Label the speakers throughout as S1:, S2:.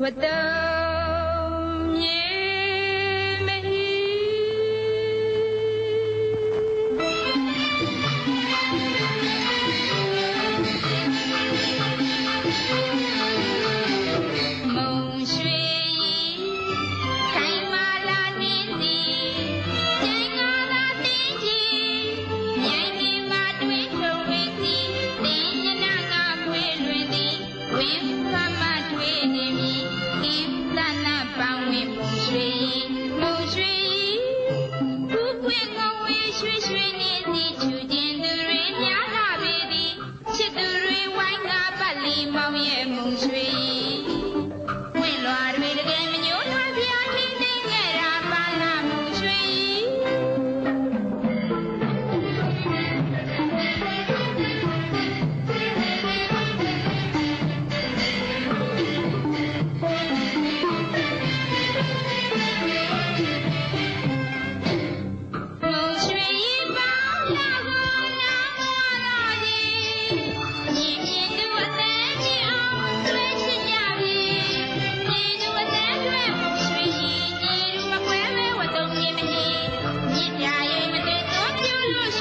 S1: But the. တော့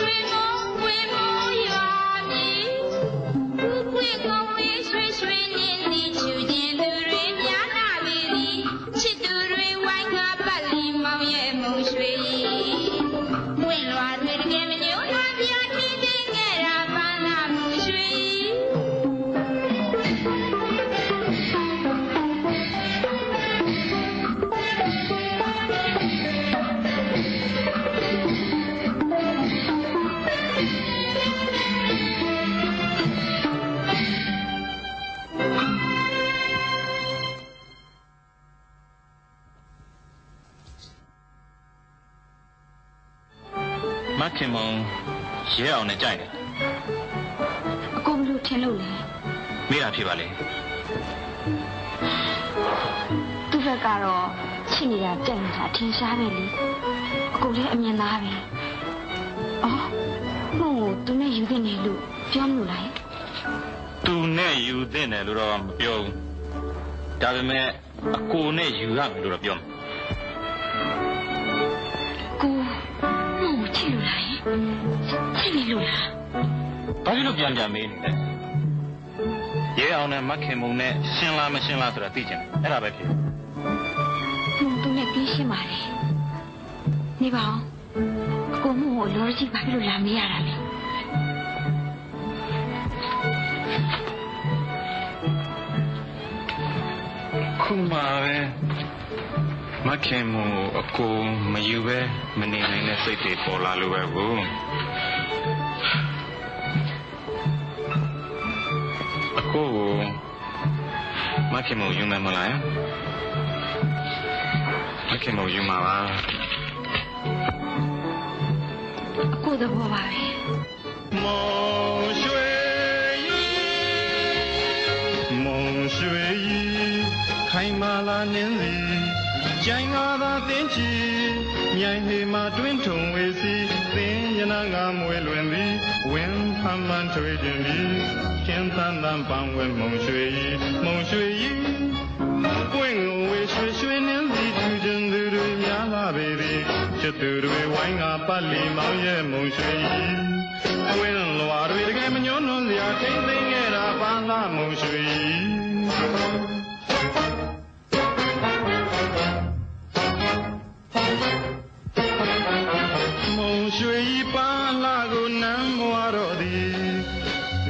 S1: ခင်မုံရဲအောင်နဲ့ကြိုက်တယ်
S2: အကို
S3: ဘလို့ထင်လို့လဲ
S2: မိတာဖြစ်ပါလေ
S3: သူ့ဘက်ကတော့ချစ်နေတာကြိုက်နေတာအထင်ရှားပဲလေအကိုလည်းအမြင်သားပဲအော်မဟုတ်ဘူးသူနဲ့ယူတင်နေလို့ပြောမလို့လား
S2: သူနဲ့ယူသင့်တယ်လို့တော့မပြောဘူးဒါပေမဲ့အကိုနဲ့ယူရမယ်လို့တော့ပြောမယ်
S3: ကိုမဟုတ်ဘူးချစ်လို့လား ချစ်နေလို့လား
S2: ဘာဖြစ်လို့ပြန်ပြန်မေးနေလဲရဲအောင်နဲ့မခင်မုံနဲ့ရှင်းလားမရှင်းလားဆိုတာသိချင်တယ်အဲ့ဒါပဲဖြစ်
S3: မဟုတ်သူနဲ့ပြီးရှင်းပါလေနေပါအောင်အကိုမဟုတ်လောကြီးဘာဖြစ်လို့လာမေးရတာလဲ
S2: မခင်မုံကိုအကိုမယူပဲမနေနိုင်တဲ့စိတ်တွေပေါ်လာလို့ပဲကိုအကိုကိုမခင်မုံယူမယ်မလားမခင်မုံယူမှာပါ
S3: အကိုသဘောပါပဲ
S2: မုံရွှေမုံရွှေခိုင်မာလာနင်းစီ ကြိုင်ငါသာသင်ချီမြိုင်ဟေမှာတွင်ထုံဝေစီသင်ရနာငါမွေလွင်သည်ဝင်းဖမ်းမှန်ထွေခြင်းသည်ရှင်သန်သန်ပန်းဝဲမုံရွှေမုံရွှေပွင့်ဝေရွှေရွှေနင်းစီသူခြင်းသူတွေများလာပေသည်ချစ်သူတွေဝိုင်းငါပတ်လီမောင်ရဲ့မုံရွှေဝင်းလွာတွေတကယ်မညှိုးနှွမ်းစရာထိမ့်သိမ်းခဲ့တာပါလားမုံရွှေမုံ မ်းမွားတော့သည်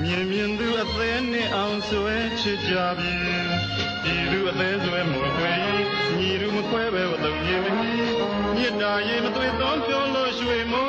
S2: မြင်မြင်သူအသေးနဲ့အောင်ဆွဲချစ်ကြပြီဤသူအသေးဆွဲမွေခွေညီသူမခွဲပဲဝတုံရင်မီမြစ်တာရေမသွေသောပြောလို့ရွှေမိုးငွေမိုးရွာမီ